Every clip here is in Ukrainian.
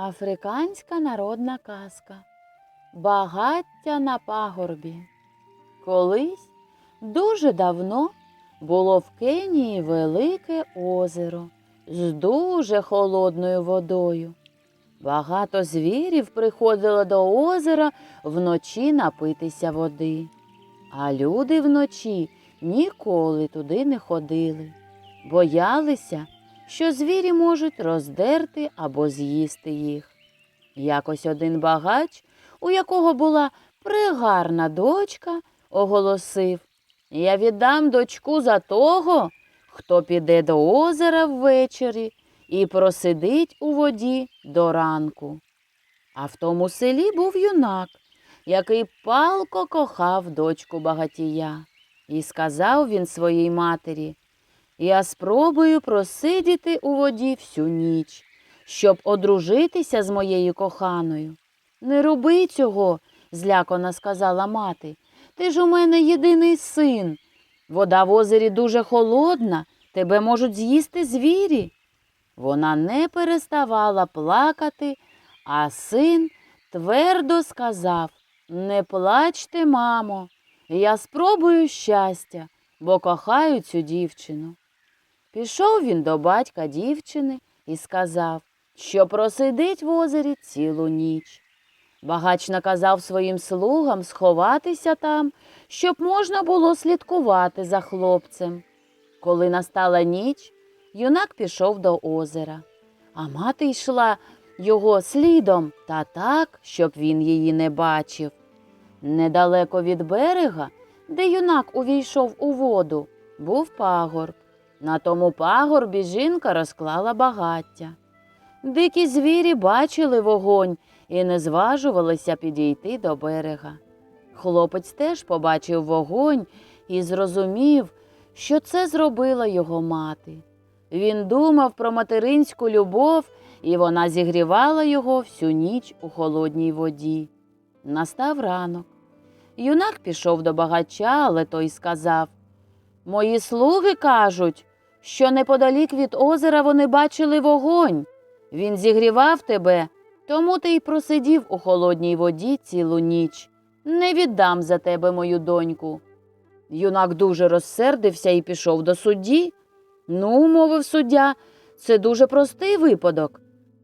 Африканська народна казка. Багаття на пагорбі. Колись дуже давно було в Кенії велике озеро з дуже холодною водою. Багато звірів приходило до озера вночі напитися води, а люди вночі ніколи туди не ходили, боялися, що звірі можуть роздерти або з'їсти їх. Якось один багач, у якого була пригарна дочка, оголосив Я віддам дочку за того, хто піде до озера ввечері і просидить у воді до ранку. А в тому селі був юнак, який палко кохав дочку багатія. І сказав він своїй матері Я спробую просидіти у воді всю ніч, щоб одружитися з моєю коханою. Не роби цього, злякано сказала мати. Ти ж у мене єдиний син. Вода в озері дуже холодна, тебе можуть з'їсти звірі. Вона не переставала плакати, а син твердо сказав Не плачте, мамо, я спробую щастя, бо кохаю цю дівчину. Пішов він до батька дівчини і сказав, що просидить в озері цілу ніч. Багач наказав своїм слугам сховатися там, щоб можна було слідкувати за хлопцем. Коли настала ніч, юнак пішов до озера, а мати йшла його слідом та так, щоб він її не бачив. Недалеко від берега, де юнак увійшов у воду, був пагорб. На тому пагорбі жінка розклала багаття. Дикі звірі бачили вогонь і не зважувалися підійти до берега. Хлопець теж побачив вогонь і зрозумів, що це зробила його мати. Він думав про материнську любов, і вона зігрівала його всю ніч у холодній воді. Настав ранок. Юнак пішов до багача, але той сказав Мої слуги кажуть, що неподалік від озера вони бачили вогонь. Він зігрівав тебе, тому ти й просидів у холодній воді цілу ніч. Не віддам за тебе мою доньку. Юнак дуже розсердився і пішов до судді. Ну, мовив суддя, це дуже простий випадок.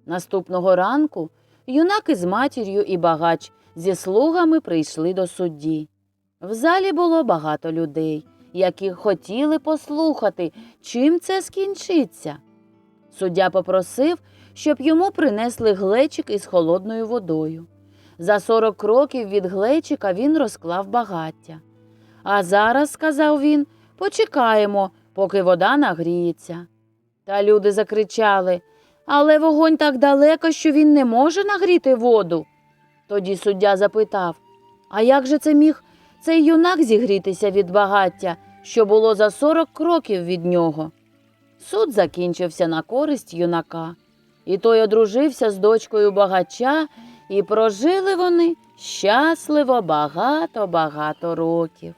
Наступного ранку юнак із матір'ю і багач зі слугами прийшли до судді. В залі було багато людей, які хотіли послухати, чим це скінчиться. Суддя попросив, щоб йому принесли глечик із холодною водою. За сорок кроків від глечика він розклав багаття. А зараз, сказав він, почекаємо, поки вода нагріється. Та люди закричали Але вогонь так далеко, що він не може нагріти воду. Тоді суддя запитав А як же це міг цей юнак зігрітися від багаття, що було за сорок кроків від нього? Суд закінчився на користь юнака, і той одружився з дочкою багача, і прожили вони щасливо багато-багато років.